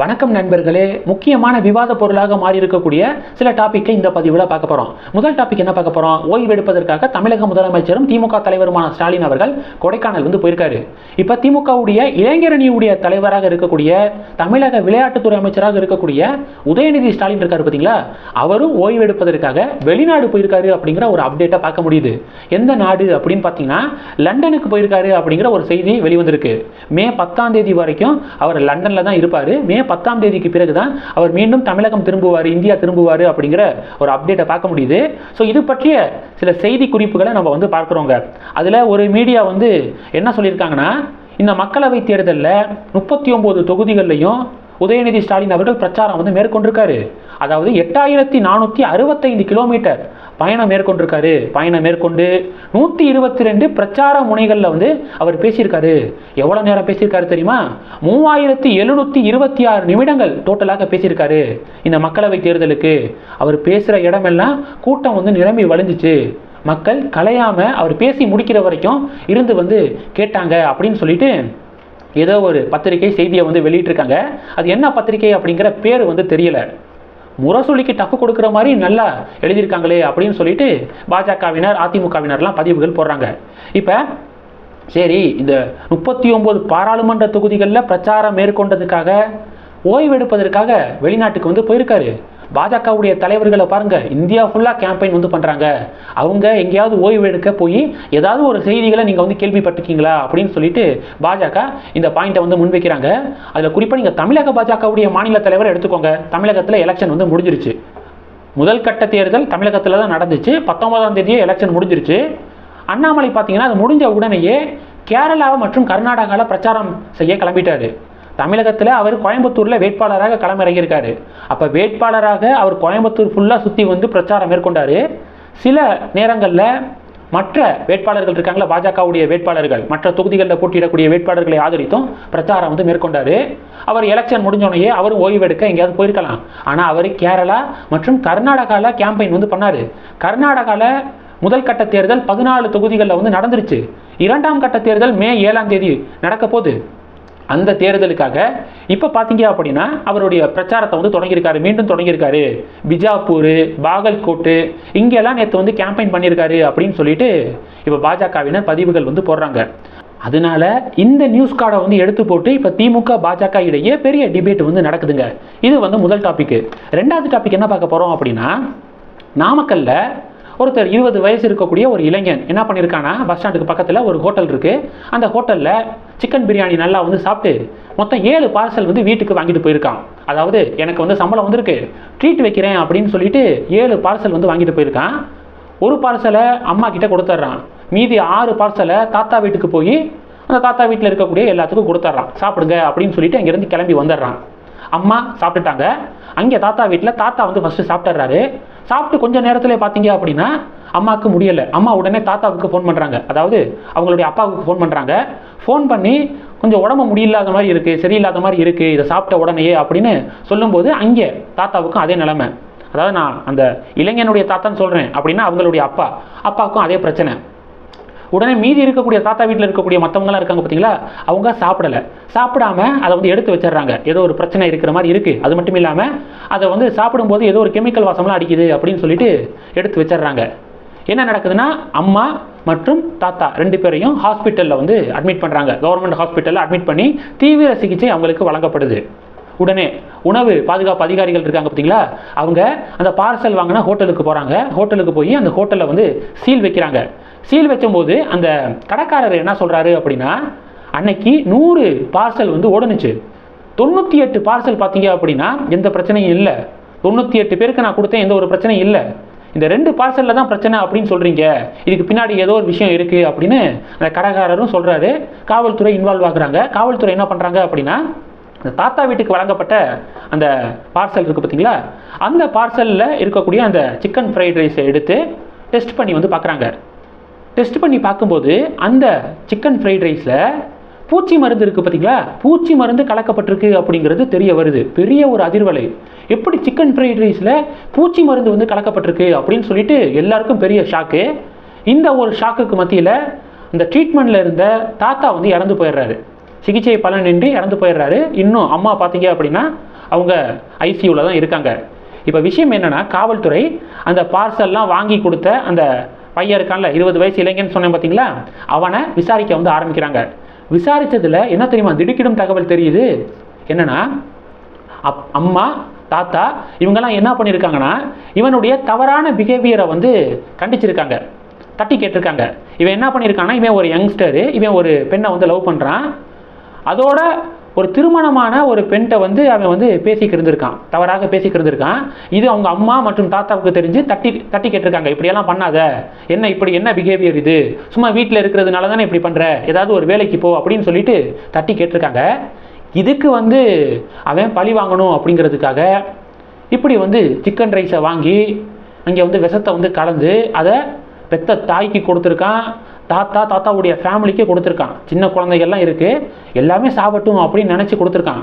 வணக்கம் நண்பர்களே முக்கியமான விவாத பொருளாக மாறி இருக்கக்கூடிய சில டாப்பிக்கை இந்த பதிவில் பார்க்க போகிறோம் முதல் டாபிக் என்ன பார்க்க போகிறோம் ஓய்வு எடுப்பதற்காக தமிழக முதலமைச்சரும் திமுக தலைவருமான ஸ்டாலின் அவர்கள் கொடைக்கானல் வந்து போயிருக்காரு. இப்போ திமுகவுடைய இளைஞரணியுடைய தலைவராக இருக்கக்கூடிய தமிழக விளையாட்டுத்துறை அமைச்சராக இருக்கக்கூடிய உதயநிதி ஸ்டாலின் இருக்காரு பார்த்தீங்களா அவரும் ஓய்வெடுப்பதற்காக வெளிநாடு போயிருக்காரு அப்படிங்கிற ஒரு அப்டேட்டை பார்க்க முடியுது. எந்த நாடு அப்படின்னு பார்த்தீங்கன்னா லண்டனுக்கு போயிருக்காரு அப்படிங்கிற ஒரு செய்தி வெளிவந்திருக்கு. மே பத்தாம் தேதி வரைக்கும் அவர் லண்டனில் தான் இருப்பார். மே பத்தாம் தேதிக்கு பிறகு தான் அவர் மீண்டும் தமிழகம் திரும்புவார் இந்தியா திரும்புவார் அப்படிங்கிற ஒரு அப்டேட்டை பார்க்க முடியுது. ஸோ இது பற்றிய சில செய்தி குறிப்புகளை நம்ம வந்து பார்க்குறோங்க. அதில் ஒரு மீடியா வந்து என்ன சொல்லியிருக்காங்கன்னா இந்த மக்களவை தேர்தலில் முப்பத்தி ஒம்பது தொகுதிகள்லையும் உதயநிதி ஸ்டாலின் அவர்கள் பிரச்சாரம் வந்து மேற்கொண்டிருக்காரு. அதாவது எட்டாயிரத்தி நானூற்றி அறுபத்தைந்து கிலோமீட்டர் பயணம் மேற்கொண்டிருக்காரு. பயணம் மேற்கொண்டு நூற்றி இருபத்தி ரெண்டு பிரச்சார முனைகளில் வந்து அவர் பேசியிருக்காரு. எவ்வளோ நேரம் பேசியிருக்காரு தெரியுமா? மூவாயிரத்தி எழுநூற்றி இருபத்தி ஆறு நிமிடங்கள் டோட்டலாக பேசியிருக்காரு. இந்த மக்களவை தேர்தலுக்கு அவர் பேசுகிற இடமெல்லாம் கூட்டம் வந்து நிரம்பி வழிஞ்சிச்சு. மக்கள் கலையாமல் அவர் பேசி முடிக்கிற வரைக்கும் இருந்து வந்து கேட்டாங்க அப்படின்னு சொல்லிட்டு ஏதோ ஒரு பத்திரிகை செய்தியை வந்து வெளியிட்டிருக்காங்க. அது என்ன பத்திரிகை அப்படிங்கிற பேர் வந்து தெரியல. முரசொலிக்கு டஃப் கொடுக்குற மாதிரி நல்லா எழுதியிருக்காங்களே அப்படின்னு சொல்லிட்டு பாஜகவினர் அதிமுகவினர்லாம் பதிவுகள் போடுறாங்க. இப்போ சரி இந்த முப்பத்தி ஒம்பது பாராளுமன்ற தொகுதிகளில் பிரச்சாரம் மேற்கொண்டதுக்காக ஓய்வெடுப்பதற்காக வெளிநாட்டுக்கு வந்து போயிருக்காரு. பாஜகவுடைய தலைவர்களை பாருங்க இந்தியா ஃபுல்லாக கேம்பெயின் வந்து பண்ணுறாங்க அவங்க எங்கேயாவது ஓய்வு எடுக்க போய் ஏதாவது ஒரு செய்திகளை நீங்கள் வந்து கேள்விப்பட்டிருக்கீங்களா அப்படின்னு சொல்லிட்டு பாஜக இந்த பாயிண்ட்டை வந்து முன்வைக்கிறாங்க. அதில் குறிப்பாக நீங்கள் தமிழக பாஜகவுடைய மாநில தலைவரை எடுத்துக்கோங்க. தமிழகத்தில் எலெக்ஷன் வந்து முடிஞ்சிருச்சு. முதல் கட்ட தேர்தல் தமிழகத்தில் தான் நடந்துச்சு. பத்தொன்பதாம் தேதியே எலெக்ஷன் முடிஞ்சிருச்சு. அண்ணாமலை பார்த்தீங்கன்னா அது முடிஞ்ச உடனேயே கேரளா மற்றும் கர்நாடகாவில் பிரச்சாரம் செய்ய கிளம்பிட்டாரு. தமிழகத்தில் அவர் கோயம்புத்தூரில் வேட்பாளராக களமிறங்கியிருக்காரு. அப்போ வேட்பாளராக அவர் கோயம்புத்தூர் ஃபுல்லாக சுற்றி வந்து பிரச்சாரம் மேற்கொண்டார். சில நேரங்களில் மற்ற வேட்பாளர்கள் இருக்காங்களா பாஜகவுடைய வேட்பாளர்கள் மற்ற தொகுதிகளில் போட்டியிடக்கூடிய வேட்பாளர்களை ஆதரித்தும் பிரச்சாரம் வந்து மேற்கொண்டார். அவர் எலெக்ஷன் முடிஞ்சோடனே அவரும் ஓய்வெடுக்க எங்கேயாவது போயிருக்கலாம். ஆனால் அவர் கேரளா மற்றும் கர்நாடகாவில் கேம்பெயின் வந்து பண்ணார். கர்நாடகாவில் முதல் கட்ட தேர்தல் பதினாலு தொகுதிகளில் வந்து நடந்துருச்சு. இரண்டாம் கட்ட தேர்தல் மே ஏழாம் தேதி நடக்க போகுது. அந்த தேர்தலுக்காக. இப்போ பார்த்தீங்க அப்படின்னா அவருடைய பிரச்சாரத்தை வந்து தொடங்கியிருக்காரு மீண்டும் தொடங்கியிருக்காரு. பிஜாப்பூர் பாகல்கோட்டு இங்கெல்லாம் நேற்று வந்து கேம்பெயின் பண்ணியிருக்காரு அப்படின்னு சொல்லிட்டு இப்போ பாஜகவினர் பதிவுகள் வந்து போடுறாங்க. அதனால இந்த நியூஸ் கார்டை வந்து எடுத்து போட்டு இப்போ திமுக பாஜக இடையே பெரிய டிபேட் வந்து நடக்குதுங்க. இது வந்து முதல் டாபிக் ரெண்டாவது டாபிக் என்ன பார்க்க போகிறோம் அப்படின்னா நாமக்கல்ல ஒருத்தர் இருபது வயசு இருக்கக்கூடிய ஒரு இளைஞன் என்ன பண்ணியிருக்கானா பஸ் ஸ்டாண்டுக்கு பக்கத்தில் ஒரு ஹோட்டல் இருக்குது அந்த ஹோட்டலில் சிக்கன் பிரியாணி நல்லா வந்து சாப்பிட்டு மொத்தம் ஏழு பார்சல் வந்து வீட்டுக்கு வாங்கிட்டு போயிருக்கான். அதாவது எனக்கு வந்து சம்பளம் வந்திருக்கு. ட்ரீட் வைக்கிறேன் அப்படின்னு சொல்லிட்டு ஏழு பார்சல் வந்து வாங்கிட்டு போயிருக்கான். ஒரு பார்சலை அம்மா கிட்ட கொடுத்துட்றான் மீதி ஆறு பார்சலை தாத்தா வீட்டுக்கு போய் அந்த தாத்தா வீட்டில் இருக்கக்கூடிய எல்லாத்துக்கும் கொடுத்துட்றான் சாப்பிடுங்க அப்படின்னு சொல்லிட்டு அங்கேருந்து கிளம்பி வந்துடுறான். அம்மா சாப்பிட்டுட்டாங்க. அங்கே தாத்தா வீட்டில் தாத்தா வந்து ஃபஸ்ட்டு சாப்பிட்டுறாரு. சாப்பிட்டு கொஞ்சம் நேரத்தில் பார்த்தீங்க அப்படின்னா அம்மாவுக்கு முடியலை. அம்மா உடனே தாத்தாவுக்கு ஃபோன் பண்ணுறாங்க அதாவது அவங்களுடைய அப்பாவுக்கு ஃபோன் பண்ணுறாங்க ஃபோன் பண்ணி கொஞ்சம் உடம்பு முடியில்லாத மாதிரி இருக்குது சரியில்லாத மாதிரி இருக்குது இதை சாப்பிட்ட உடனேயே அப்படின்னு சொல்லும்போது அங்கே தாத்தாவுக்கும் அதே நிலைமை. அதாவது நான் அந்த இளைஞனுடைய தாத்தான்னு சொல்கிறேன் அப்படின்னா அவங்களுடைய அப்பா அப்பாவுக்கும் அதே பிரச்சனை. உடனே மீதி இருக்கக்கூடிய தாத்தா வீட்டில் இருக்கக்கூடிய மற்றவங்களாம் இருக்காங்க பார்த்தீங்களா அவங்க சாப்பிடலை. சாப்பிடாம அதை வந்து எடுத்து வச்சிடுறாங்க. ஏதோ ஒரு பிரச்சனை இருக்கிற மாதிரி இருக்குது அது மட்டும் இல்லாமல் அதை வந்து சாப்பிடும்போது ஏதோ ஒரு கெமிக்கல் வாசம்லாம் அடிக்குது அப்படின்னு சொல்லிட்டு எடுத்து வச்சிடுறாங்க. என்ன நடக்குதுன்னா அம்மா மற்றும் தாத்தா ரெண்டு பேரையும் ஹாஸ்பிட்டலில் வந்து அட்மிட் பண்ணுறாங்க கவர்மெண்ட் ஹாஸ்பிட்டலில் அட்மிட் பண்ணி தீவிர சிகிச்சை அவங்களுக்கு வழங்கப்படுது. உடனே உணவு பாதுகாப்பு அதிகாரிகள் இருக்காங்க பார்த்தீங்களா அவங்க அந்த பார்சல் வாங்கினா ஹோட்டலுக்கு போகிறாங்க ஹோட்டலுக்கு போய் அந்த ஹோட்டலில் வந்து சீல் வைக்கிறாங்க. சீல் வைக்கும்போது அந்த கடைக்காரர் என்ன சொல்கிறாரு அப்படின்னா அன்னைக்கு நூறு பார்சல் வந்து ஓடுனுச்சு. தொண்ணூற்றி எட்டு பார்சல் பார்த்தீங்க அப்படின்னா எந்த பிரச்சனையும் இல்லை. தொண்ணூற்றி எட்டு பேருக்கு நான் கொடுத்தேன் எந்த ஒரு பிரச்சனையும் இல்லை. இந்த ரெண்டு பார்சலில் தான் பிரச்சனை அப்படின்னு சொல்கிறீங்க இதுக்கு பின்னாடி ஏதோ ஒரு விஷயம் இருக்குது அப்படின்னு அந்த கடைக்காரரும் சொல்கிறாரு காவல்துறை இன்வால்வ் ஆகுறாங்க. காவல்துறை என்ன பண்ணுறாங்க அப்படின்னா அந்த தாத்தா வீட்டுக்கு வழங்கப்பட்ட அந்த பார்சல் இருக்குது பார்த்தீங்களா? அந்த பார்சலில் இருக்கக்கூடிய அந்த சிக்கன் ஃப்ரைட் ரைஸை எடுத்து டெஸ்ட் பண்ணி வந்து பார்க்குறாங்க. டெஸ்ட் பண்ணி பார்க்கும்போது அந்த சிக்கன் ஃப்ரைட் ரைஸில் பூச்சி மருந்து இருக்குது பார்த்தீங்களா பூச்சி மருந்து கலக்கப்பட்டிருக்கு அப்படிங்கிறது தெரிய வருது. பெரிய ஒரு அதிர்வலை. எப்படி சிக்கன் ஃப்ரைட் ரைஸில் பூச்சி மருந்து வந்து கலக்கப்பட்டிருக்கு அப்படின்னு சொல்லிட்டு எல்லாருக்கும் பெரிய ஷாக்கு இந்த ஒரு ஷாக்குக்கு மத்தியில் இந்த ட்ரீட்மெண்ட்டில் இருந்த தாத்தா வந்து இறந்து போயிடுறாரு. சிகிச்சை பலனின்றி இறந்து போயிடுறாரு. இன்னும் அம்மா பார்த்தீங்க அப்படின்னா அவங்க ஐசியூவில் தான் இருக்காங்க. இப்போ விஷயம் என்னன்னா காவல்துறை அந்த பார்சல்லாம் வாங்கி கொடுத்த அந்த பையன் இருக்கான்ல இருபது வயசு இளைஞன் சொன்னேன் பார்த்தீங்களா அவனை விசாரிக்க வந்து ஆரம்பிக்கிறாங்க. விசாரித்ததில் என்ன தெரியுமா? திடுக்கிடும் தகவல் தெரியுது. என்னன்னா அப் அம்மா தாத்தா இவங்கெல்லாம் என்ன பண்ணியிருக்காங்கன்னா இவனுடைய தவறான பிஹேவியரை வந்து கண்டிச்சிருக்காங்க. தட்டி கேட்டிருக்காங்க. இவன் என்ன பண்ணியிருக்கான்னா இவன் ஒரு யங்ஸ்டரு இவன் ஒரு பெண்ணை வந்து லவ் பண்ணுறான் அதோட ஒரு திருமணமான ஒரு பெண்கிட்ட வந்து அவன் வந்து பேசிக்கிட்டு இருந்திருக்கான். தவறாக பேசிக்கிட்டு இருந்திருக்கான். இது அவங்க அம்மா மற்றும் தாத்தாவுக்கு தெரிஞ்சு தட்டி தட்டி கேட்டிருக்காங்க. இப்படியெல்லாம் பண்ணாத. என்ன இப்படி என்ன பிஹேவியர் இது? சும்மா வீட்டில் இருக்கிறதுனால தானே இப்படி பண்ணுற ஏதாவது ஒரு வேலைக்கு போ அப்படின்னு சொல்லிட்டு தட்டி கேட்டிருக்காங்க. இதுக்கு வந்து அவன் பழி வாங்கணும் அப்படிங்கிறதுக்காக இப்படி வந்து சிக்கன் ரைஸை வாங்கி அங்கே வந்து விஷத்தை வந்து கலந்து அதை பெத்த தாய்க்கு கொடுத்துருக்கான். தாத்தா தாத்தாவுடைய ஃபேமிலிக்கு கொடுத்துருக்கான். சின்ன குழந்தைகள்லாம் இருக்குது எல்லாமே சாப்பிட்டும் அப்படின்னு நினச்சி கொடுத்துருக்கான்.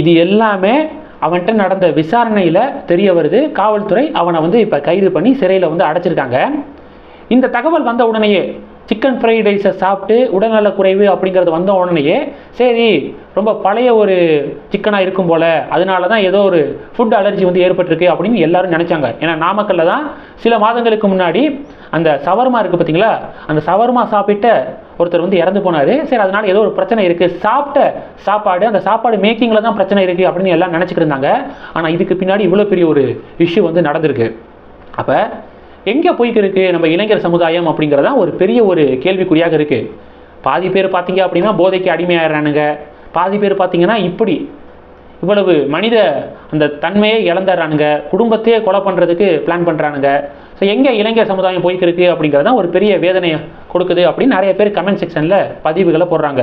இது எல்லாமே அவன்கிட்ட நடந்த விசாரணையில் தெரிய வருது. காவல்துறை அவனை வந்து இப்போ கைது பண்ணி சிறையில் வந்து அடைச்சிருக்காங்க. இந்த தகவல் வந்த உடனேயே சிக்கன் ஃப்ரைட் ரைஸை சாப்பிட்டு உடல்நலக் குறைவு அப்படிங்கிறது வந்த உடனேயே சரி ரொம்ப பழைய ஒரு சிக்கனாக இருக்கும் போல் அதனால தான் ஏதோ ஒரு ஃபுட் அலர்ஜி வந்து ஏற்பட்டிருக்கு அப்படின்னு எல்லாரும் நினச்சாங்க. ஏன்னா நாமக்கல்ல தான் சில மாதங்களுக்கு முன்னாடி அந்த சவர்மா இருக்குது பார்த்தீங்களா அந்த சவர்மா சாப்பிட்ட ஒருத்தர் வந்து இறந்து போனார். சரி அதனால ஏதோ ஒரு பிரச்சனை இருக்குது சாப்பிட்ட சாப்பாடு அந்த சாப்பாடு மேக்கிங்கில் தான் பிரச்சனை இருக்குது அப்படின்னு எல்லாம் நினச்சிட்டு இருந்தாங்க. ஆனால் இதுக்கு பின்னாடி இவ்வளோ பெரிய ஒரு இஷ்யூ வந்து நடந்திருக்கு. அப்போ எங்கே போய்க்கிருக்கு நம்ம இளைஞர் சமுதாயம் அப்படிங்கிறதா ஒரு பெரிய ஒரு கேள்விக்குறியாக இருக்குது பாதி பேர் பார்த்தீங்க அப்படின்னா போதைக்கு அடிமையாகிறானுங்க பாதி பேர் பார்த்தீங்கன்னா இப்படி இவ்வளவு மனித அந்த தன்மையை இழந்துடுறானுங்க. குடும்பத்தையே கொலை பண்ணுறதுக்கு பிளான் பண்ணுறானுங்க ஸோ எங்கே இளைஞர் சமுதாயம் போய்க்கிருக்கு அப்படிங்கிறது தான் ஒரு பெரிய வேதனையை கொடுக்குது அப்படின்னு நிறைய பேர் கமெண்ட் செக்ஷனில் பதிவுகளை போடுறாங்க.